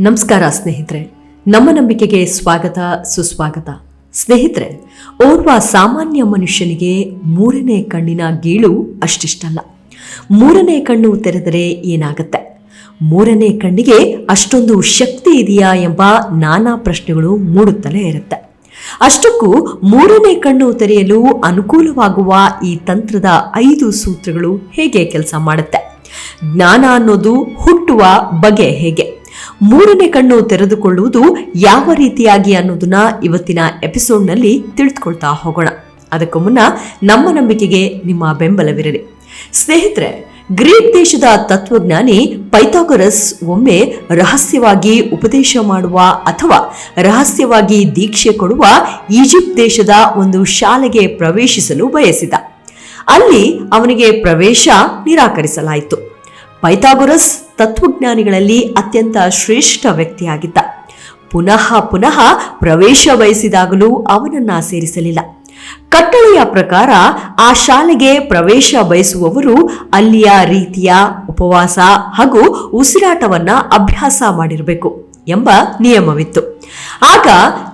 ನಮಸ್ಕಾರ ಸ್ನೇಹಿತರೆ. ನಮ್ಮ ನಂಬಿಕೆಗೆ ಸ್ವಾಗತ, ಸುಸ್ವಾಗತ. ಸ್ನೇಹಿತರೆ, ಓರ್ವ ಸಾಮಾನ್ಯ ಮನುಷ್ಯನಿಗೆ ಮೂರನೇ ಕಣ್ಣಿನ ಗೀಳು ಅಷ್ಟಿಷ್ಟಲ್ಲ. ಮೂರನೇ ಕಣ್ಣು ತೆರೆದರೆ ಏನಾಗುತ್ತೆ? ಮೂರನೇ ಕಣ್ಣಿಗೆ ಅಷ್ಟೊಂದು ಶಕ್ತಿ ಇದೆಯಾ ಎಂಬ ನಾನಾ ಪ್ರಶ್ನೆಗಳು ಮೂಡುತ್ತಲೇ ಇರುತ್ತೆ. ಅಷ್ಟಕ್ಕೂ ಮೂರನೇ ಕಣ್ಣು ತೆರೆಯಲು ಅನುಕೂಲವಾಗುವ ಈ ತಂತ್ರದ ಐದು ಸೂತ್ರಗಳು ಹೇಗೆ ಕೆಲಸ ಮಾಡುತ್ತೆ? ಜ್ಞಾನ ಅನ್ನೋದು ಹುಟ್ಟುವ ಬಗೆ ಹೇಗೆ? ಮೂರನೇ ಕಣ್ಣು ತೆರೆದುಕೊಳ್ಳುವುದು ಯಾವ ರೀತಿಯಾಗಿ ಅನ್ನೋದನ್ನ ಇವತ್ತಿನ ಎಪಿಸೋಡ್ನಲ್ಲಿ ತಿಳಿದುಕೊಳ್ತಾ ಹೋಗೋಣ. ಅದಕ್ಕೂ ಮುನ್ನ ನಮ್ಮ ನಂಬಿಕೆಗೆ ನಿಮ್ಮ ಬೆಂಬಲವಿರಲಿ. ಸ್ನೇಹಿತರೆ, ಗ್ರೀಕ್ ದೇಶದ ತತ್ವಜ್ಞಾನಿ ಪೈಥಾಗೊರಸ್ ಒಮ್ಮೆ ರಹಸ್ಯವಾಗಿ ಉಪದೇಶ ಮಾಡುವ ಅಥವಾ ರಹಸ್ಯವಾಗಿ ದೀಕ್ಷೆ ಕೊಡುವ ಈಜಿಪ್ಟ್ ದೇಶದ ಒಂದು ಶಾಲೆಗೆ ಪ್ರವೇಶಿಸಲು ಬಯಸಿದ. ಅಲ್ಲಿ ಅವನಿಗೆ ಪ್ರವೇಶ ನಿರಾಕರಿಸಲಾಯಿತು. ಪೈಥಾಗೊರಸ್ ತತ್ವಜ್ಞಾನಿಗಳಲ್ಲಿ ಅತ್ಯಂತ ಶ್ರೇಷ್ಠ ವ್ಯಕ್ತಿಯಾಗಿದ್ದ. ಪುನಃ ಪುನಃ ಪ್ರವೇಶ ಬಯಸಿದಾಗಲೂ ಅವನನ್ನ ಸೇರಿಸಲಿಲ್ಲ. ಕಟ್ಟಳೆಯ ಪ್ರಕಾರ ಆ ಶಾಲೆಗೆ ಪ್ರವೇಶ ಬಯಸುವವರು ಅಲ್ಲಿಯ ರೀತಿಯ ಉಪವಾಸ ಹಾಗೂ ಉಸಿರಾಟವನ್ನ ಅಭ್ಯಾಸ ಮಾಡಿರಬೇಕು ಎಂಬ ನಿಯಮವಿತ್ತು. ಆಗ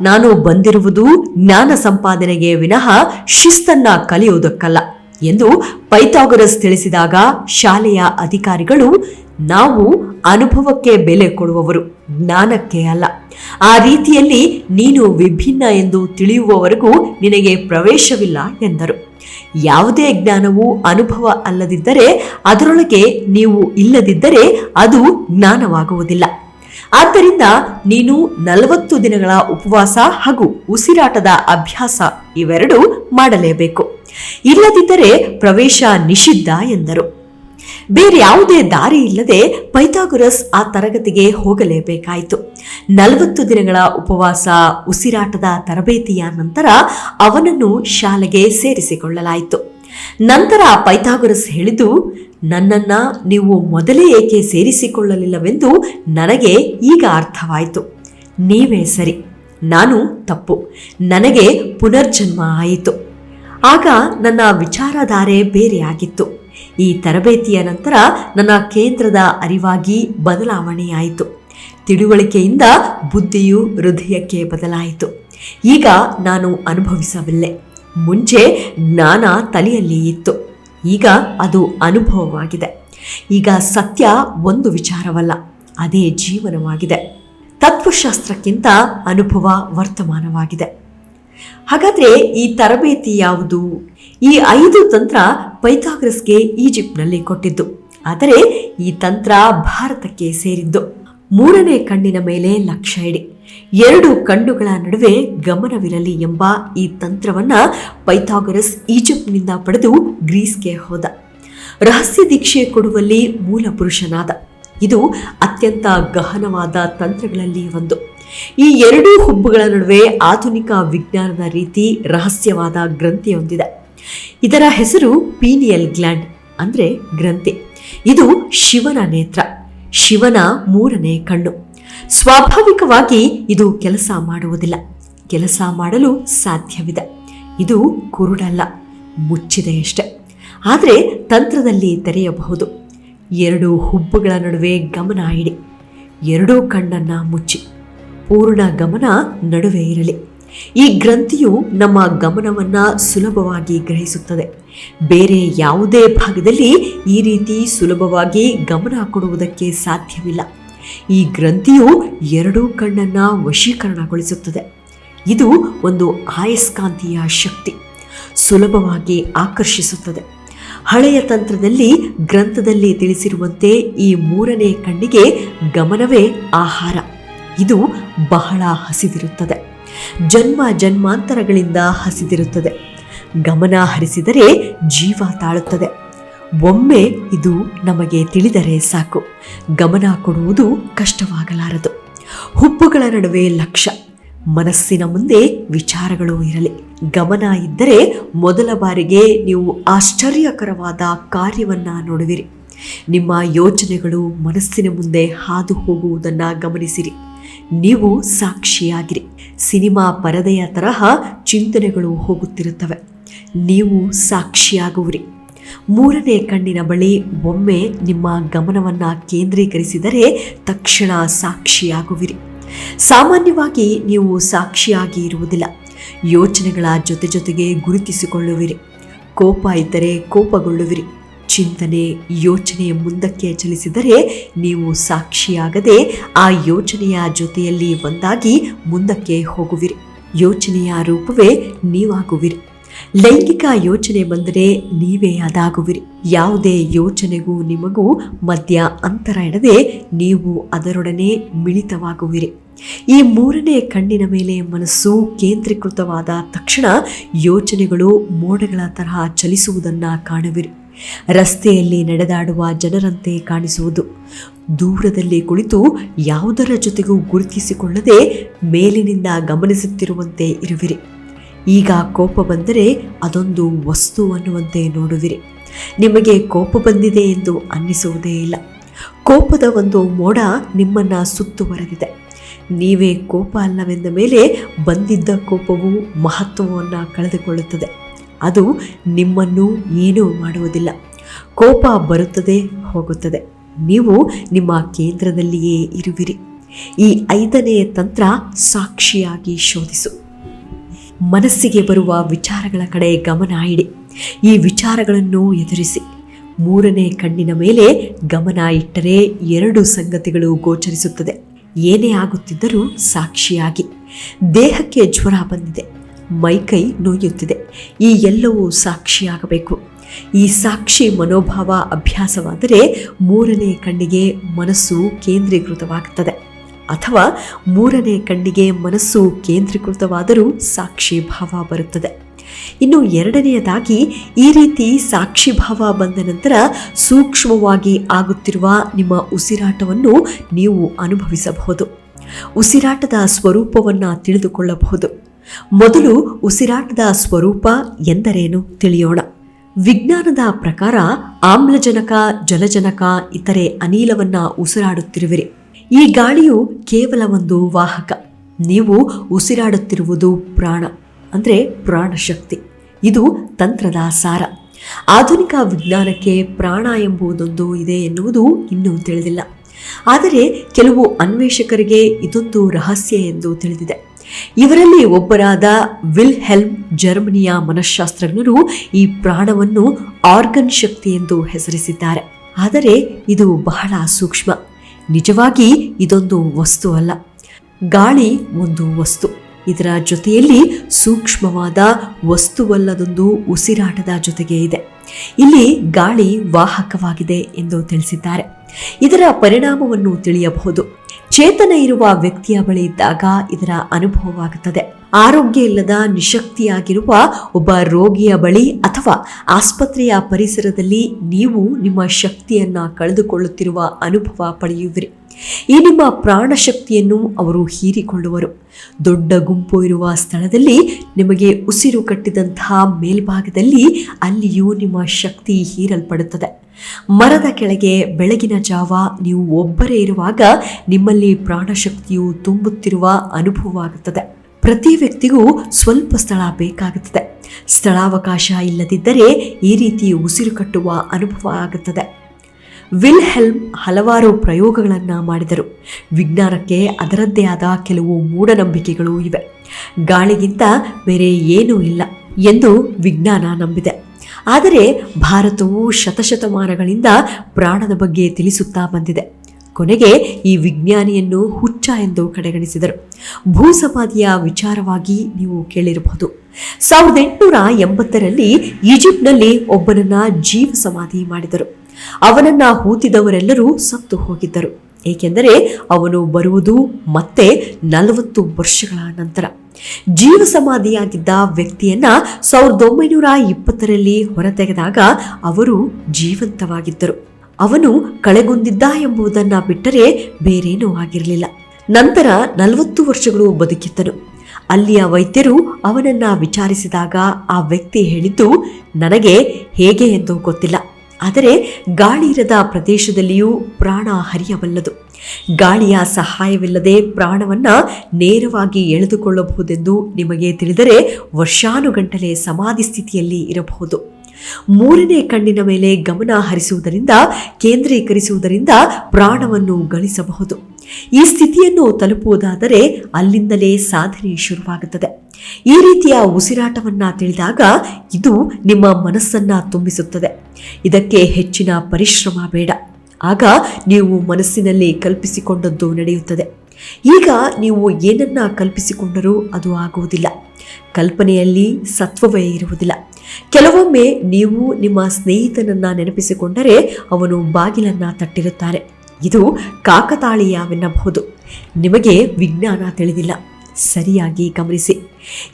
ನಾನು ಬಂದಿರುವುದು ಜ್ಞಾನ ಸಂಪಾದನೆಗೆ ವಿನಃ ಶಿಸ್ತನ್ನ ಕಲಿಯುವುದಕ್ಕಲ್ಲ. ಎಂದು ಪೈಥಾಗೊರಸ್ ತಿಳಿಸಿದಾಗ ಶಾಲೆಯ ಅಧಿಕಾರಿಗಳು, ನಾವು ಅನುಭವಕ್ಕೆ ಬೆಲೆ ಕೊಡುವವರು, ಜ್ಞಾನಕ್ಕೆ ಅಲ್ಲ. ಆ ರೀತಿಯಲ್ಲಿ ನೀನು ವಿಭಿನ್ನ ಎಂದು ತಿಳಿಯುವವರೆಗೂ ನಿನಗೆ ಪ್ರವೇಶವಿಲ್ಲ ಎಂದರು. ಯಾವುದೇ ಜ್ಞಾನವು ಅನುಭವ ಅಲ್ಲದಿದ್ದರೆ, ಅದರೊಳಗೆ ನೀವು ಇಲ್ಲದಿದ್ದರೆ ಅದು ಜ್ಞಾನವಾಗುವುದಿಲ್ಲ. ಆದ್ದರಿಂದ ನೀನು ನಲವತ್ತು ದಿನಗಳ ಉಪವಾಸ ಹಾಗೂ ಉಸಿರಾಟದ ಅಭ್ಯಾಸ ಇವೆರಡೂ ಮಾಡಲೇಬೇಕು. ಇಲ್ಲದಿದ್ದರೆ ಪ್ರವೇಶ ನಿಷಿದ್ಧ ಎಂದರು. ಬೇರೆ ಯಾವುದೇ ದಾರಿ ಇಲ್ಲದೆ ಪೈಥಾಗುರಸ್ ಆ ತರಗತಿಗೆ ಹೋಗಲೇಬೇಕಾಯಿತು. ನಲವತ್ತು ದಿನಗಳ ಉಪವಾಸ, ಉಸಿರಾಟದ ತರಬೇತಿಯ ನಂತರ ಅವನನ್ನು ಶಾಲೆಗೆ ಸೇರಿಸಿಕೊಳ್ಳಲಾಯಿತು. ನಂತರ ಪೈಥಾಗುರಸ್ ಹೇಳಿದು ನನ್ನನ್ನ ನೀವು ಮೊದಲೇ ಏಕೆ ಸೇರಿಸಿಕೊಳ್ಳಲಿಲ್ಲವೆಂದು ನನಗೆ ಈಗ ಅರ್ಥವಾಯಿತು. ನೀವೇ ಸರಿ. ನಾನು ತಪ್ಪು. ನನಗೆ ಪುನರ್ಜನ್ಮ ಆಯಿತು. ಆಗ ನನ್ನ ವಿಚಾರಧಾರೆ ಬೇರೆಯಾಗಿತ್ತು. ಈ ತರಬೇತಿಯ ನಂತರ ನನ್ನ ಕೇಂದ್ರದ ಅರಿವಾಗಿ ಬದಲಾವಣೆಯಾಯಿತು ತಿಳುವಳಿಕೆಯಿಂದ ಬುದ್ಧಿಯು ಹೃದಯಕ್ಕೆ ಬದಲಾಯಿತು. ಈಗ ನಾನು ಅನುಭವಿಸಬಲ್ಲೆ. ಮುಂಚೆ ಜ್ಞಾನ ತಲೆಯಲ್ಲಿ ಇತ್ತು. ಈಗ ಅದು ಅನುಭವವಾಗಿದೆ. ಈಗ ಸತ್ಯ ಒಂದು ವಿಚಾರವಲ್ಲ, ಅದೇ ಜೀವನವಾಗಿದೆ. ತತ್ವಶಾಸ್ತ್ರಕ್ಕಿಂತ ಅನುಭವ ವರ್ತಮಾನವಾಗಿದೆ. ಹಾಗಾದ್ರೆ ಈ ತರಬೇತಿ ಯಾವುದು? ಈ ಐದು ತಂತ್ರ ಪೈಥಾಗ್ರಸ್ಗೆ ಈಜಿಪ್ಟ್ನಲ್ಲಿ ಕೊಟ್ಟಿದ್ದು. ಆದರೆ ಈ ತಂತ್ರ ಭಾರತಕ್ಕೆ ಸೇರಿದ್ದು. ಮೂರನೇ ಕಣ್ಣಿನ ಮೇಲೆ ಲಕ್ಷ್ಯ ಇಡಿ. ಎರಡು ಕಣ್ಣುಗಳ ನಡುವೆ ಗಮನವಿರಲಿ ಎಂಬ ಈ ತಂತ್ರವನ್ನ ಪೈಥಾಗರಸ್ ಈಜಿಪ್ಟ್ನಿಂದ ಪಡೆದು ಗ್ರೀಸ್ಗೆ ಹೋದ. ರಹಸ್ಯ ದೀಕ್ಷೆ ಕೊಡುವಲ್ಲಿ ಮೂಲ ಪುರುಷನಾದ ಇದು ಅತ್ಯಂತ ಗಹನವಾದ ತಂತ್ರಗಳಲ್ಲಿ ಒಂದು. ಈ ಎರಡೂ ಹುಬ್ಬುಗಳ ನಡುವೆ ಆಧುನಿಕ ವಿಜ್ಞಾನದ ರೀತಿ ರಹಸ್ಯವಾದ ಗ್ರಂಥಿ ಹೊಂದಿದೆ ಇದರ ಹೆಸರು ಪೀನಿಯಲ್ ಗ್ಲ್ಯಾಂಡ್ ಅಂದ್ರೆ ಗ್ರಂಥಿ. ಇದು ಶಿವನ ನೇತ್ರ, ಶಿವನ ಮೂರನೇ ಕಣ್ಣು. ಸ್ವಾಭಾವಿಕವಾಗಿ ಇದು ಕೆಲಸ ಮಾಡುವುದಿಲ್ಲ. ಕೆಲಸ ಮಾಡಲು ಸಾಧ್ಯವಿದೆ. ಇದು ಕುರುಡಲ್ಲ ಮುಚ್ಚಿದೆಯಷ್ಟೆ ಆದರೆ ತಂತ್ರದಲ್ಲಿ ತೆರೆಯಬಹುದು. ಎರಡು ಹುಬ್ಬುಗಳ ನಡುವೆ ಗಮನ ಇಡಿ. ಎರಡೂ ಕಣ್ಣನ್ನು ಮುಚ್ಚಿ. ಪೂರ್ಣ ಗಮನ ನಡುವೆ ಇರಲಿ. ಈ ಗ್ರಂಥಿಯು ನಮ್ಮ ಗಮನವನ್ನ ಸುಲಭವಾಗಿ ಗ್ರಹಿಸುತ್ತದೆ. ಬೇರೆ ಯಾವುದೇ ಭಾಗದಲ್ಲಿ ಈ ರೀತಿ ಸುಲಭವಾಗಿ ಗಮನ ಕೊಡುವುದಕ್ಕೆ ಸಾಧ್ಯವಿಲ್ಲ. ಈ ಗ್ರಂಥಿಯು ಎರಡೂ ಕಣ್ಣನ್ನ ವಶೀಕರಣಗೊಳಿಸುತ್ತದೆ. ಇದು ಒಂದು ಆಯಸ್ಕಾಂತೀಯ ಶಕ್ತಿ. ಸುಲಭವಾಗಿ ಆಕರ್ಷಿಸುತ್ತದೆ. ಹಳೆಯ ತಂತ್ರದಲ್ಲಿ ಗ್ರಂಥದಲ್ಲಿ ತಿಳಿಸಿರುವಂತೆ ಈ ಮೂರನೇ ಕಣ್ಣಿಗೆ ಗಮನವೇ ಆಹಾರ. ಇದು ಬಹಳ ಹಸಿದಿರುತ್ತದೆ. ಜನ್ಮ ಜನ್ಮಾಂತರಗಳಿಂದ ಹಸಿದಿರುತ್ತದೆ. ಗಮನ ಹರಿಸಿದರೆ ಜೀವ ತಾಳುತ್ತದೆ. ಒಮ್ಮೆ ಇದು ನಮಗೆ ತಿಳಿದರೆ ಸಾಕು. ಗಮನ ಕೊಡುವುದು ಕಷ್ಟವಾಗಲಾರದು. ಹುಬ್ಬುಗಳ ನಡುವೆ ಲಕ್ಷ್ಯ ಮನಸ್ಸಿನ ಮುಂದೆ ವಿಚಾರಗಳು ಇರಲಿ. ಗಮನ ಇದ್ದರೆ ಮೊದಲ ಬಾರಿಗೆ ನೀವು ಆಶ್ಚರ್ಯಕರವಾದ ಕಾರ್ಯವನ್ನು ನೋಡುವಿರಿ. ನಿಮ್ಮ ಯೋಚನೆಗಳು ಮನಸ್ಸಿನ ಮುಂದೆ ಹಾದು ಹೋಗುವುದನ್ನು ಗಮನಿಸಿರಿ. ನೀವು ಸಾಕ್ಷಿಯಾಗಿರಿ. ಸಿನಿಮಾ ಪರದೆಯ ತರಹ ಚಿಂತನೆಗಳು ಹೋಗುತ್ತಿರುತ್ತವೆ. ನೀವು ಸಾಕ್ಷಿಯಾಗುವಿರಿ. ಮೂರನೇ ಕಣ್ಣಿನ ಬಳಿ ಒಮ್ಮೆ ನಿಮ್ಮ ಗಮನವನ್ನು ಕೇಂದ್ರೀಕರಿಸಿದರೆ ತಕ್ಷಣ ಸಾಕ್ಷಿಯಾಗುವಿರಿ. ಸಾಮಾನ್ಯವಾಗಿ ನೀವು ಸಾಕ್ಷಿಯಾಗಿ ಇರುವುದಿಲ್ಲ. ಯೋಚನೆಗಳ ಜೊತೆ ಜೊತೆಗೆ ಗುರುತಿಸಿಕೊಳ್ಳುವಿರಿ. ಕೋಪ ಇದ್ದರೆ ಕೋಪಗೊಳ್ಳುವಿರಿ. ಚಿಂತನೆ, ಯೋಚನೆಯ ಮುಂದಕ್ಕೆ ಚಲಿಸಿದರೆ ನೀವು ಸಾಕ್ಷಿಯಾಗದೆ ಆ ಯೋಚನೆಯ ಜೊತೆಯಲ್ಲಿ ಒಂದಾಗಿ ಮುಂದಕ್ಕೆ ಹೋಗುವಿರಿ. ಯೋಚನೆಯ ರೂಪವೇ ನೀವಾಗುವಿರಿ. ಲೈಂಗಿಕ ಯೋಚನೆ ಬಂದರೆ ನೀವೇ ಅದಾಗುವಿರಿ. ಯಾವುದೇ ಯೋಚನೆಗೂ ನಿಮಗೂ ಮಧ್ಯ ಅಂತರ ಇಡದೆ ನೀವು ಅದರೊಡನೆ ಮಿಳಿತವಾಗುವಿರಿ. ಈ ಮೂರನೇ ಕಣ್ಣಿನ ಮೇಲೆ ಮನಸ್ಸು ಕೇಂದ್ರೀಕೃತವಾದ ತಕ್ಷಣ ಯೋಚನೆಗಳು ಮೋಡಗಳ ತರಹ ಚಲಿಸುವುದನ್ನು ಕಾಣುವಿರಿ. ರಸ್ತೆಯಲ್ಲಿ ನಡೆದಾಡುವ ಜನರಂತೆ ಕಾಣಿಸುವುದು. ದೂರದಲ್ಲಿ ಕುಳಿತು ಯಾವುದರ ಜೊತೆಗೂ ಗುರುತಿಸಿಕೊಳ್ಳದೆ ಮೇಲಿನಿಂದ ಗಮನಿಸುತ್ತಿರುವಂತೆ ಇರುವಿರಿ. ಈಗ ಕೋಪ ಬಂದರೆ ಅದೊಂದು ವಸ್ತು ಅನ್ನುವಂತೆ ನೋಡುವಿರಿ. ನಿಮಗೆ ಕೋಪ ಬಂದಿದೆ ಎಂದು ಅನ್ನಿಸುವುದೇ ಇಲ್ಲ. ಕೋಪದ ಒಂದು ಮೋಡ ನಿಮ್ಮನ್ನು ಸುತ್ತುವರೆದಿದೆ ನೀವೇ ಕೋಪ ಅಲ್ಲವೆಂದ ಮೇಲೆ ಬಂದಿದ್ದ ಕೋಪವು ಮಹತ್ವವನ್ನು ಕಳೆದುಕೊಳ್ಳುತ್ತದೆ. ಅದು ನಿಮ್ಮನ್ನು ಏನೂ ಮಾಡುವುದಿಲ್ಲ. ಕೋಪ ಬರುತ್ತದೆ, ಹೋಗುತ್ತದೆ. ನೀವು ನಿಮ್ಮ ಕೇಂದ್ರದಲ್ಲಿಯೇ ಇರುವಿರಿ. ಈ ಐದನೆಯ ತಂತ್ರ ಸಾಕ್ಷಿಯಾಗಿ ಶೋಧಿಸು. ಮನಸ್ಸಿಗೆ ಬರುವ ವಿಚಾರಗಳ ಕಡೆ ಗಮನ ಇಡಿ. ಈ ವಿಚಾರಗಳನ್ನು ಎದುರಿಸಿ. ಮೂರನೇ ಕಣ್ಣಿನ ಮೇಲೆ ಗಮನ ಇಟ್ಟರೆ ಎರಡು ಸಂಗತಿಗಳು ಗೋಚರಿಸುತ್ತದೆ. ಏನೇ ಆಗುತ್ತಿದ್ದರೂ ಸಾಕ್ಷಿಯಾಗಿ. ದೇಹಕ್ಕೆ ಜ್ವರ ಬಂದಿದೆ. ಮೈಕೈ ನೋಯುತ್ತಿದೆ. ಈ ಎಲ್ಲವೂ ಸಾಕ್ಷಿಯಾಗಬೇಕು. ಈ ಸಾಕ್ಷಿ ಮನೋಭಾವ ಅಭ್ಯಾಸವಾದರೆ ಮೂರನೇ ಕಣ್ಣಿಗೆ ಮನಸ್ಸು ಕೇಂದ್ರೀಕೃತವಾಗುತ್ತದೆ ಅಥವಾ ಮೂರನೇ ಕಣ್ಣಿಗೆ ಮನಸ್ಸು ಕೇಂದ್ರೀಕೃತವಾದರೂ ಸಾಕ್ಷಿ ಭಾವ ಬರುತ್ತದೆ. ಇನ್ನು ಎರಡನೆಯದಾಗಿ, ಈ ರೀತಿ ಸಾಕ್ಷಿ ಭಾವ ಬಂದ ನಂತರ ಸೂಕ್ಷ್ಮವಾಗಿ ಆಗುತ್ತಿರುವ ನಿಮ್ಮ ಉಸಿರಾಟವನ್ನು ನೀವು ಅನುಭವಿಸಬಹುದು. ಉಸಿರಾಟದ ಸ್ವರೂಪವನ್ನು ತಿಳಿದುಕೊಳ್ಳಬಹುದು. ಮೊದಲು ಉಸಿರಾಟದ ಸ್ವರೂಪ ಎಂದರೇನು ತಿಳಿಯೋಣ. ವಿಜ್ಞಾನದ ಪ್ರಕಾರ ಆಮ್ಲಜನಕ, ಜಲಜನಕ ಇತರೆ ಅನಿಲವನ್ನ ಉಸಿರಾಡುತ್ತಿರುವಿರಿ. ಈ ಗಾಳಿಯು ಕೇವಲ ಒಂದು ವಾಹಕ. ನೀವು ಉಸಿರಾಡುತ್ತಿರುವುದು ಪ್ರಾಣ, ಅಂದರೆ ಪ್ರಾಣಶಕ್ತಿ. ಇದು ತಂತ್ರದ ಸಾರ. ಆಧುನಿಕ ವಿಜ್ಞಾನಕ್ಕೆ ಪ್ರಾಣ ಎಂಬುದೊಂದು ಇದೆ ಎನ್ನುವುದು ಇನ್ನೂ ತಿಳಿದಿಲ್ಲ. ಆದರೆ ಕೆಲವು ಅನ್ವೇಷಕರಿಗೆ ಇದೊಂದು ರಹಸ್ಯ ಎಂದು ತಿಳಿದಿದೆ. ಇವರಲ್ಲಿ ಒಬ್ಬರಾದ ವಿಲ್ ಹೆಲ್ಮ್ ಜರ್ಮನಿಯ ಮನಃಶಾಸ್ತ್ರಜ್ಞರು ಈ ಪ್ರಾಣವನ್ನು ಆರ್ಗನ್ ಶಕ್ತಿ ಎಂದು ಹೆಸರಿಸಿದ್ದಾರೆ. ಆದರೆ ಇದು ಬಹಳ ಸೂಕ್ಷ್ಮ. ನಿಜವಾಗಿ ಇದೊಂದು ವಸ್ತು ಅಲ್ಲ. ಗಾಳಿ ಒಂದು ವಸ್ತು. ಇದರ ಜೊತೆಯಲ್ಲಿ ಸೂಕ್ಷ್ಮವಾದ ವಸ್ತುವಲ್ಲದೊಂದು ಉಸಿರಾಟದ ಜೊತೆಗೆ ಇದೆ. ಇಲ್ಲಿ ಗಾಳಿ ವಾಹಕವಾಗಿದೆ ಎಂದು ತಿಳಿಸಿದ್ದಾರೆ. ಇದರ ಪರಿಣಾಮವನ್ನು ತಿಳಿಯಬಹುದು. ಚೇತನ ಇರುವ ವ್ಯಕ್ತಿಯ ಬಳಿ ಇದ್ದಾಗ ಇದರ ಅನುಭವವಾಗುತ್ತದೆ. ಆರೋಗ್ಯ ಇಲ್ಲದ ನಿಶಕ್ತಿಯಾಗಿರುವ ಒಬ್ಬ ರೋಗಿಯ ಬಳಿ ಅಥವಾ ಆಸ್ಪತ್ರೆಯ ಪರಿಸರದಲ್ಲಿ ನೀವು ನಿಮ್ಮ ಶಕ್ತಿಯನ್ನ ಕಳೆದುಕೊಳ್ಳುತ್ತಿರುವ ಅನುಭವ ಪಡೆಯುವಿರಿ. ಈ ನಿಮ್ಮ ಪ್ರಾಣಶಕ್ತಿಯನ್ನು ಅವರು ಹೀರಿಕೊಳ್ಳುವರು. ದೊಡ್ಡ ಗುಂಪು ಇರುವ ಸ್ಥಳದಲ್ಲಿ ನಿಮಗೆ ಉಸಿರು ಕಟ್ಟಿದಂತಹ ಮೇಲ್ಭಾಗದಲ್ಲಿ ಅಲ್ಲಿಯೂ ನಿಮ್ಮ ಶಕ್ತಿ ಹೀರಲ್ಪಡುತ್ತದೆ. ಮರದ ಕೆಳಗೆ ಬೆಳಗಿನ ಜಾವ ನೀವು ಒಬ್ಬರೇ ಇರುವಾಗ ನಿಮ್ಮಲ್ಲಿ ಪ್ರಾಣಶಕ್ತಿಯು ತುಂಬುತ್ತಿರುವ ಅನುಭವವಾಗುತ್ತದೆ ಪ್ರತಿ ವ್ಯಕ್ತಿಗೂ ಸ್ವಲ್ಪ ಸ್ಥಳ ಬೇಕಾಗುತ್ತದೆ. ಸ್ಥಳಾವಕಾಶ ಇಲ್ಲದಿದ್ದರೆ ಈ ರೀತಿ ಉಸಿರು ಕಟ್ಟುವ ಅನುಭವ ಆಗುತ್ತದೆ. ವಿಲ್ ಹೆಲ್ಮ್ ಹಲವಾರು ಪ್ರಯೋಗಗಳನ್ನು ಮಾಡಿದರು. ವಿಜ್ಞಾನಕ್ಕೆ ಅದರದ್ದೇ ಆದ ಕೆಲವು ಮೂಢನಂಬಿಕೆಗಳು ಇವೆ. ಗಾಳಿಗಿಂತ ಬೇರೆ ಏನೂ ಇಲ್ಲ ಎಂದು ವಿಜ್ಞಾನ ನಂಬಿದೆ. ಆದರೆ ಭಾರತವು ಶತಶತಮಾನಗಳಿಂದ ಪ್ರಾಣದ ಬಗ್ಗೆ ತಿಳಿಸುತ್ತಾ ಬಂದಿದೆ. ಕೊನೆಗೆ ಈ ವಿಜ್ಞಾನಿಯನ್ನು ಹುಚ್ಚ ಎಂದು ಕಡೆಗಣಿಸಿದರು. ಭೂಸಮಾಧಿಯ ವಿಚಾರವಾಗಿ ನೀವು ಕೇಳಿರಬಹುದು. ಸಾವಿರದ ಎಂಟುನೂರ ಎಂಬತ್ತರಲ್ಲಿ ಈಜಿಪ್ಟ್ನಲ್ಲಿ ಒಬ್ಬನನ್ನ ಜೀವ ಸಮಾಧಿ ಮಾಡಿದರು. ಅವನನ್ನ ಹೂತಿದವರೆಲ್ಲರೂ ಸತ್ತು ಹೋಗಿದ್ದರು. ಏಕೆಂದರೆ ಅವನು ಬರುವುದು ಮತ್ತೆ ನಲವತ್ತು ವರ್ಷಗಳ ನಂತರ. ಜೀವ ಸಮಾಧಿಯಾಗಿದ್ದ ವ್ಯಕ್ತಿಯನ್ನ ಸಾವಿರದ ಒಂಬೈನೂರ ಇಪ್ಪತ್ತರಲ್ಲಿ ಹೊರತೆಗೆದಾಗ ಅವರು ಜೀವಂತವಾಗಿದ್ದರು. ಅವನು ಕಳೆಗುಂದಿದ್ದ ಎಂಬುದನ್ನ ಬಿಟ್ಟರೆ ಬೇರೇನೂ ಆಗಿರಲಿಲ್ಲ. ನಂತರ ನಲವತ್ತು ವರ್ಷಗಳು ಬದುಕಿದ್ದನು. ಅಲ್ಲಿಯ ವೈದ್ಯರು ಅವನನ್ನ ವಿಚಾರಿಸಿದಾಗ ಆ ವ್ಯಕ್ತಿ ಹೇಳಿದ್ದು, ನನಗೆ ಹೇಗೆ ಎಂದು ಗೊತ್ತಿಲ್ಲ. ಆದರೆ ಗಾಳಿ ಇರದ ಪ್ರದೇಶದಲ್ಲಿಯೂ ಪ್ರಾಣ ಹರಿಯಬಲ್ಲದು. ಗಾಳಿಯ ಸಹಾಯವಿಲ್ಲದೆ ಪ್ರಾಣವನ್ನ ನೇರವಾಗಿ ಎಳೆದುಕೊಳ್ಳಬಹುದೆಂದು ನಿಮಗೆ ತಿಳಿದರೆ ವರ್ಷಾನುಗಂಟಲೆ ಸಮಾಧಿ ಸ್ಥಿತಿಯಲ್ಲಿ ಇರಬಹುದು. ಮೂರನೇ ಕಣ್ಣಿನ ಮೇಲೆ ಗಮನ ಹರಿಸುವುದರಿಂದ, ಕೇಂದ್ರೀಕರಿಸುವುದರಿಂದ ಪ್ರಾಣವನ್ನು ಗಳಿಸಬಹುದು. ಈ ಸ್ಥಿತಿಯನ್ನು ತಲುಪುವುದಾದರೆ ಅಲ್ಲಿಂದಲೇ ಸಾಧನೆ ಶುರುವಾಗುತ್ತದೆ. ಈ ರೀತಿಯ ಉಸಿರಾಟವನ್ನು ತಿಳಿದಾಗ ಇದು ನಿಮ್ಮ ಮನಸ್ಸನ್ನ ತುಂಬಿಸುತ್ತದೆ. ಇದಕ್ಕೆ ಹೆಚ್ಚಿನ ಪರಿಶ್ರಮ ಬೇಡ. ಆಗ ನೀವು ಮನಸ್ಸಿನಲ್ಲಿ ಕಲ್ಪಿಸಿಕೊಂಡದ್ದು ನಡೆಯುತ್ತದೆ. ಈಗ ನೀವು ಏನನ್ನ ಕಲ್ಪಿಸಿಕೊಂಡರೂ ಅದು ಆಗುವುದಿಲ್ಲ. ಕಲ್ಪನೆಯಲ್ಲಿ ಸತ್ವವೇ ಇರುವುದಿಲ್ಲ. ಕೆಲವೊಮ್ಮೆ ನೀವು ನಿಮ್ಮ ಸ್ನೇಹಿತನನ್ನ ನೆನಪಿಸಿಕೊಂಡರೆ ಅವನು ಬಾಗಿಲನ್ನ ತಟ್ಟಿರುತ್ತಾನೆ ಇದು ಕಾಕತಾಳೀಯವೆನ್ನಬಹುದು. ನಿಮಗೆ ವಿಜ್ಞಾನ ತಿಳಿದಿಲ್ಲ. ಸರಿಯಾಗಿ ಗಮನಿಸಿ.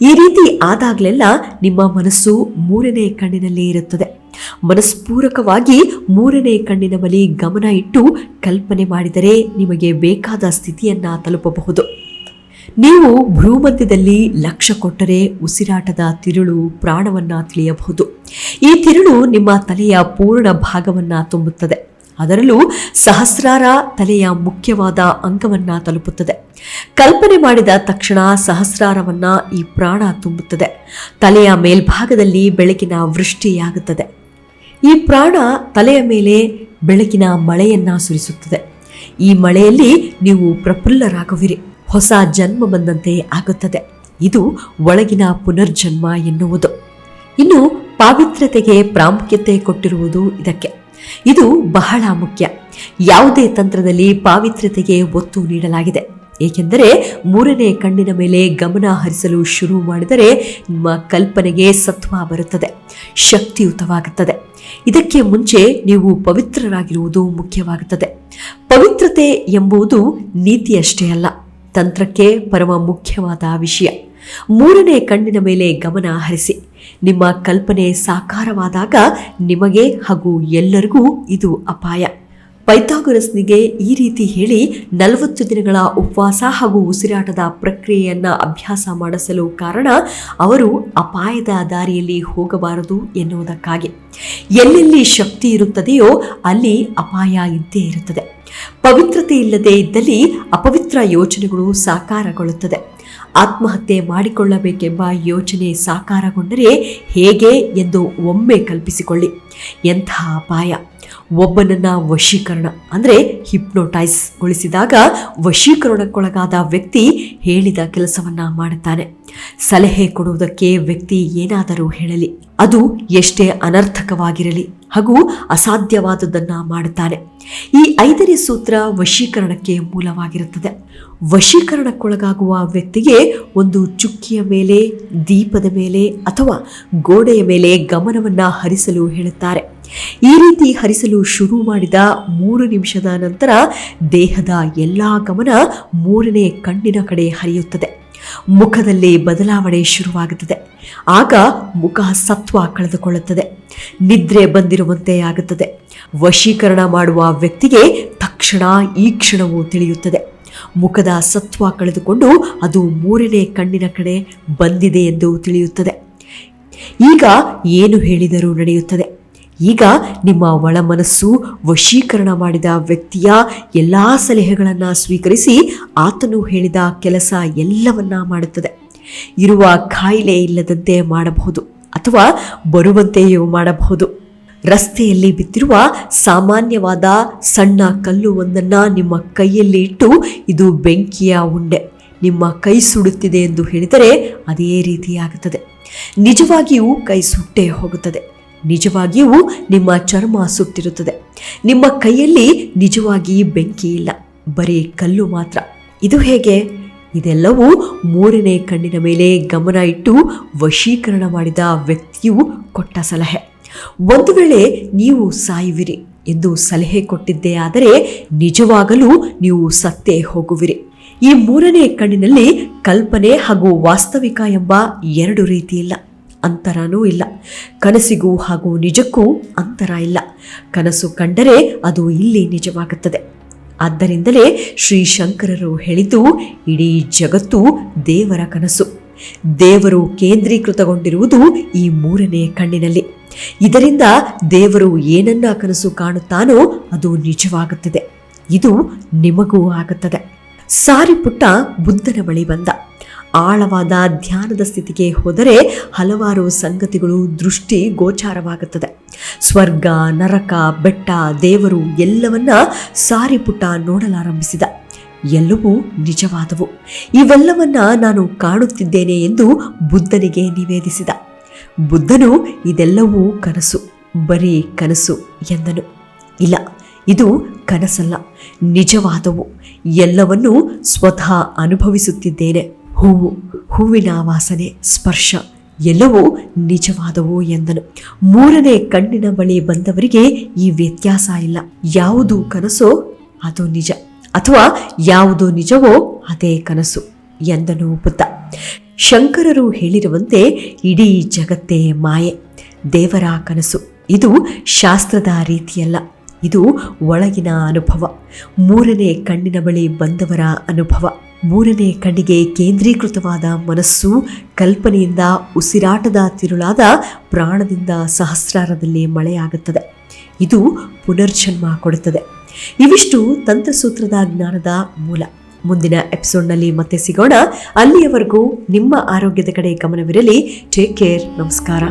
ಈ ರೀತಿ ಆದಾಗಲೆಲ್ಲ ನಿಮ್ಮ ಮನಸ್ಸು ಮೂರನೇ ಕಣ್ಣಿನಲ್ಲೇ ಇರುತ್ತದೆ. ಮನಸ್ಪೂರಕವಾಗಿ ಮೂರನೇ ಕಣ್ಣಿನ ಬಳಿ ಗಮನ ಇಟ್ಟು ಕಲ್ಪನೆ ಮಾಡಿದರೆ ನಿಮಗೆ ಬೇಕಾದ ಸ್ಥಿತಿಯನ್ನು ತಲುಪಬಹುದು. ನೀವು ಭ್ರೂಮಧ್ಯದಲ್ಲಿ ಲಕ್ಷ ಕೊಟ್ಟರೆ ಉಸಿರಾಟದ ತಿರುಳು ಪ್ರಾಣವನ್ನ ತಿಳಿಯಬಹುದು. ಈ ತಿರುಳು ನಿಮ್ಮ ತಲೆಯ ಪೂರ್ಣ ಭಾಗವನ್ನ ತುಂಬುತ್ತದೆ. ಅದರಲ್ಲೂ ಸಹಸ್ರಾರ ತಲೆಯ ಮುಖ್ಯವಾದ ಅಂಗವನ್ನ ತಲುಪುತ್ತದೆ. ಕಲ್ಪನೆ ಮಾಡಿದ ತಕ್ಷಣ ಸಹಸ್ರಾರವನ್ನ ಈ ಪ್ರಾಣ ತುಂಬುತ್ತದೆ. ತಲೆಯ ಮೇಲ್ಭಾಗದಲ್ಲಿ ಬೆಳಕಿನ ವೃಷ್ಟಿಯಾಗುತ್ತದೆ. ಈ ಪ್ರಾಣ ತಲೆಯ ಮೇಲೆ ಬೆಳಕಿನ ಮಳೆಯನ್ನ ಸುರಿಸುತ್ತದೆ. ಈ ಮಳೆಯಲ್ಲಿ ನೀವು ಪ್ರಫುಲ್ಲರಾಗುವಿರಿ. ಹೊಸ ಜನ್ಮ ಬಂದಂತೆ ಆಗುತ್ತದೆ. ಇದು ಒಳಗಿನ ಪುನರ್ಜನ್ಮ ಎನ್ನುವುದು. ಇನ್ನು ಪಾವಿತ್ರ್ಯತೆಗೆ ಪ್ರಾಮುಖ್ಯತೆ ಕೊಟ್ಟಿರುವುದು ಇದಕ್ಕೆ. ಇದು ಬಹಳ ಮುಖ್ಯ. ಯಾವುದೇ ತಂತ್ರದಲ್ಲಿ ಪಾವಿತ್ರ್ಯತೆಗೆ ಒತ್ತು ನೀಡಲಾಗಿದೆ. ಏಕೆಂದರೆ ಮೂರನೇ ಕಣ್ಣಿನ ಮೇಲೆ ಗಮನ ಹರಿಸಲು ಶುರು ಮಾಡಿದರೆ ನಿಮ್ಮ ಕಲ್ಪನೆಗೆ ಸತ್ವ ಬರುತ್ತದೆ. ಶಕ್ತಿಯುತವಾಗುತ್ತದೆ. ಇದಕ್ಕೆ ಮುಂಚೆ ನೀವು ಪವಿತ್ರರಾಗಿರುವುದು ಮುಖ್ಯವಾಗುತ್ತದೆ. ಪವಿತ್ರತೆ ಎಂಬುದು ನೀತಿಯಷ್ಟೇ ಅಲ್ಲ, ತಂತ್ರಕ್ಕೆ ಪರಮ ಮುಖ್ಯವಾದ ವಿಷಯ. ಮೂರನೇ ಕಣ್ಣಿನ ಮೇಲೆ ಗಮನ ಹರಿಸಿ. ನಿಮ್ಮ ಕಲ್ಪನೆ ಸಾಕಾರವಾದಾಗ ನಿಮಗೆ ಹಾಗೂ ಎಲ್ಲರಿಗೂ ಇದು ಅಪಾಯ. ಪೈಥಾಗೊರಸ್ನಿಗೆ ಈ ರೀತಿ ಹೇಳಿ ನಲವತ್ತು ದಿನಗಳ ಉಪವಾಸ ಹಾಗೂ ಉಸಿರಾಟದ ಪ್ರಕ್ರಿಯೆಯನ್ನ ಅಭ್ಯಾಸ ಮಾಡಿಸಲು ಕಾರಣ ಅವರು ಅಪಾಯದ ದಾರಿಯಲ್ಲಿ ಹೋಗಬಾರದು ಎನ್ನುವುದಕ್ಕಾಗಿ. ಎಲ್ಲೆಲ್ಲಿ ಶಕ್ತಿ ಇರುತ್ತದೆಯೋ ಅಲ್ಲಿ ಅಪಾಯ ಇದ್ದೇ ಇರುತ್ತದೆ. ಪವಿತ್ರತೆ ಇಲ್ಲದೆ ಇದ್ದಲ್ಲಿ ಅಪವಿತ್ರ ಯೋಚನೆಗಳು ಸಾಕಾರಗೊಳ್ಳುತ್ತದೆ. ಆತ್ಮಹತ್ಯೆ ಮಾಡಿಕೊಳ್ಳಬೇಕೆಂಬ ಯೋಚನೆ ಸಾಕಾರಗೊಂಡರೆ ಹೇಗೆ ಎಂದು ಒಮ್ಮೆ ಕಲ್ಪಿಸಿಕೊಳ್ಳಿ. ಎಂಥ ಅಪಾಯ. ಒಬ್ಬನನ್ನ ವಶೀಕರಣ ಅಂದರೆ ಹಿಪ್ನೋಟೈಸ್ಗೊಳಿಸಿದಾಗ ವಶೀಕರಣಕ್ಕೊಳಗಾದ ವ್ಯಕ್ತಿ ಹೇಳಿದ ಕೆಲಸವನ್ನ ಮಾಡುತ್ತಾನೆ. ಸಲಹೆ ಕೊಡುವುದಕ್ಕೆ ವ್ಯಕ್ತಿ ಏನಾದರೂ ಹೇಳಲಿ. ಅದು ಎಷ್ಟೇ ಅನರ್ಥಕವಾಗಿರಲಿ. ಹಾಗೂ ಅಸಾಧ್ಯವಾದುದನ್ನು ಮಾಡುತ್ತಾನೆ ಈ ಐದನೇ ಸೂತ್ರ ವಶೀಕರಣಕ್ಕೆ ಮೂಲವಾಗಿರುತ್ತದೆ. ವಶೀಕರಣಕ್ಕೊಳಗಾಗುವ ವ್ಯಕ್ತಿಗೆ ಒಂದು ಚುಕ್ಕಿಯ ಮೇಲೆ, ದೀಪದ ಮೇಲೆ ಅಥವಾ ಗೋಡೆಯ ಮೇಲೆ ಗಮನವನ್ನು ಹರಿಸಲು ಹೇಳುತ್ತಾರೆ. ಈ ರೀತಿ ಹರಿಸಲು ಶುರು ಮಾಡಿದ ಮೂರು ನಿಮಿಷದ ನಂತರ ದೇಹದ ಎಲ್ಲಾ ಗಮನ ಮೂರನೇ ಕಣ್ಣಿನ ಕಡೆ ಹರಿಯುತ್ತದೆ. ಮುಖದಲ್ಲಿ ಬದಲಾವಣೆ ಶುರುವಾಗುತ್ತದೆ. ಆಗ ಮುಖ ಸತ್ವ ಕಳೆದುಕೊಳ್ಳುತ್ತದೆ. ನಿದ್ರೆ ಬಂದಿರುವಂತೆ ಆಗುತ್ತದೆ. ವಶೀಕರಣ ಮಾಡುವ ವ್ಯಕ್ತಿಗೆ ತಕ್ಷಣ ಈ ಕ್ಷಣವು ತಿಳಿಯುತ್ತದೆ. ಮುಖದ ಸತ್ವ ಕಳೆದುಕೊಂಡು ಅದು ಮೂರನೇ ಕಣ್ಣಿನ ಕಡೆ ಬಂದಿದೆ ಎಂದು ತಿಳಿಯುತ್ತದೆ. ಈಗ ಏನು ಹೇಳಿದರೂ ನಡೆಯುತ್ತದೆ. ಈಗ ನಿಮ್ಮ ಒಳ ಮನಸ್ಸು ವಶೀಕರಣ ಮಾಡಿದ ವ್ಯಕ್ತಿಯ ಎಲ್ಲ ಸಲಹೆಗಳನ್ನು ಸ್ವೀಕರಿಸಿ ಆತನು ಹೇಳಿದ ಕೆಲಸ ಎಲ್ಲವನ್ನ ಮಾಡುತ್ತದೆ. ಇರುವ ಕಾಯಿಲೆ ಇಲ್ಲದಂತೆ ಮಾಡಬಹುದು ಅಥವಾ ಬರುವಂತೆಯೂ ಮಾಡಬಹುದು. ರಸ್ತೆಯಲ್ಲಿ ಬಿದ್ದಿರುವ ಸಾಮಾನ್ಯವಾದ ಸಣ್ಣ ಕಲ್ಲು ಒಂದನ್ನು ನಿಮ್ಮ ಕೈಯಲ್ಲಿ ಇಟ್ಟು ಇದು ಬೆಂಕಿಯ ಉಂಡೆ. ನಿಮ್ಮ ಕೈ ಸುಡುತ್ತಿದೆ ಎಂದು ಹೇಳಿದರೆ ಅದೇ ರೀತಿಯಾಗುತ್ತದೆ. ನಿಜವಾಗಿಯೂ ಕೈ ಸುಟ್ಟೇ ಹೋಗುತ್ತದೆ. ನಿಜವಾಗಿಯೂ ನಿಮ್ಮ ಚರ್ಮ ಸುಟ್ಟಿರುತ್ತದೆ ನಿಮ್ಮ ಕೈಯಲ್ಲಿ ನಿಜವಾಗಿ ಬೆಂಕಿ ಇಲ್ಲ. ಬರೀ ಕಲ್ಲು ಮಾತ್ರ. ಇದು ಹೇಗೆ? ಇದೆಲ್ಲವೂ ಮೂರನೇ ಕಣ್ಣಿನ ಮೇಲೆ ಗಮನ ಇಟ್ಟು ವಶೀಕರಣ ಮಾಡಿದ ವ್ಯಕ್ತಿಯು ಕೊಟ್ಟ ಸಲಹೆ. ಒಂದು ವೇಳೆ ನೀವು ಸಾಯುವಿರಿ ಎಂದು ಸಲಹೆ ಕೊಟ್ಟಿದ್ದೇ ಆದರೆ ನಿಜವಾಗಲೂ ನೀವು ಸತ್ತೇ ಹೋಗುವಿರಿ. ಈ ಮೂರನೇ ಕಣ್ಣಿನಲ್ಲಿ ಕಲ್ಪನೆ ಹಾಗೂ ವಾಸ್ತವಿಕ ಎಂಬ ಎರಡು ರೀತಿಯಿಲ್ಲ. ಅಂತರನೂ ಇಲ್ಲ. ಕನಸಿಗೂ ಹಾಗೂ ನಿಜಕ್ಕೂ ಅಂತರ ಇಲ್ಲ. ಕನಸು ಕಂಡರೆ ಅದು ಇಲ್ಲಿ ನಿಜವಾಗುತ್ತದೆ. ಆದ್ದರಿಂದಲೇ ಶ್ರೀ ಶಂಕರರು ಹೇಳಿದ್ದು, ಇಡೀ ಜಗತ್ತು ದೇವರ ಕನಸು. ದೇವರು ಕೇಂದ್ರೀಕೃತಗೊಂಡಿರುವುದು ಈ ಮೂರನೇ ಕಣ್ಣಿನಲ್ಲಿ. ಇದರಿಂದ ದೇವರು ಏನನ್ನ ಕನಸು ಕಾಣುತ್ತಾನೋ ಅದು ನಿಜವಾಗುತ್ತದೆ. ಇದು ನಿಮಗೂ ಆಗುತ್ತದೆ. ಸಾರಿಪುಟ್ಟ ಬುದ್ಧನ ಬಳಿ ಬಂದ. ಆಳವಾದ ಧ್ಯಾನದ ಸ್ಥಿತಿಗೆ ಹೋದರೆ ಹಲವಾರು ಸಂಗತಿಗಳು ದೃಷ್ಟಿ ಗೋಚಾರವಾಗುತ್ತದೆ. ಸ್ವರ್ಗ, ನರಕ, ಬೆಟ್ಟ, ದೇವರು ಎಲ್ಲವನ್ನ ಸಾರಿಪುಟ ನೋಡಲಾರಂಭಿಸಿದ. ಎಲ್ಲವೂ ನಿಜವಾದವು. ಇವೆಲ್ಲವನ್ನ ನಾನು ಕಾಣುತ್ತಿದ್ದೇನೆ ಎಂದು ಬುದ್ಧನಿಗೆ ನಿವೇದಿಸಿದ. ಬುದ್ಧನು, ಇದೆಲ್ಲವೂ ಕನಸು, ಬರೀ ಕನಸು ಎಂದನು. ಇಲ್ಲ, ಇದು ಕನಸಲ್ಲ, ನಿಜವಾದವು. ಎಲ್ಲವನ್ನೂ ಸ್ವತಃ ಅನುಭವಿಸುತ್ತಿದ್ದೇನೆ. ಹೂವು, ಹೂವಿನ ವಾಸನೆ, ಸ್ಪರ್ಶ ಎಲ್ಲವೂ ನಿಜವಾದವು ಎಂದನು. ಮೂರನೇ ಕಣ್ಣಿನ ಬಳಿ ಬಂದವರಿಗೆ ಈ ವ್ಯತ್ಯಾಸ ಇಲ್ಲ. ಯಾವುದು ಕನಸೋ ಅದು ನಿಜ, ಅಥವಾ ಯಾವುದು ನಿಜವೋ ಅದೇ ಕನಸು ಎಂದನು ಬುದ್ಧ. ಶಂಕರರು ಹೇಳಿರುವಂತೆ ಇಡೀ ಜಗತ್ತೇ ಮಾಯೆ, ದೇವರ ಕನಸು. ಇದು ಶಾಸ್ತ್ರದ ರೀತಿಯಲ್ಲ, ಇದು ಒಳಗಿನ ಅನುಭವ. ಮೂರನೇ ಕಣ್ಣಿನ ಬಳಿ ಬಂದವರ ಅನುಭವ. ಮೂರನೇ ಕಣ್ಣಿಗೆ ಕೇಂದ್ರೀಕೃತವಾದ ಮನಸ್ಸು, ಕಲ್ಪನೆಯಿಂದ ಉಸಿರಾಟದ ತಿರುಳಾದ ಪ್ರಾಣದಿಂದ ಸಹಸ್ರಾರದಲ್ಲಿ ಮಳೆಯಾಗುತ್ತದೆ. ಇದು ಪುನರ್ಜನ್ಮ ಕೊಡುತ್ತದೆ. ಇವಿಷ್ಟು ತಂತ್ರಸೂತ್ರದ ಜ್ಞಾನದ ಮೂಲ. ಮುಂದಿನ ಎಪಿಸೋಡ್ನಲ್ಲಿ ಮತ್ತೆ ಸಿಗೋಣ. ಅಲ್ಲಿಯವರೆಗೂ ನಿಮ್ಮ ಆರೋಗ್ಯದ ಕಡೆ ಗಮನವಿರಲಿ. ಟೇಕ್ ಕೇರ್ ನಮಸ್ಕಾರ.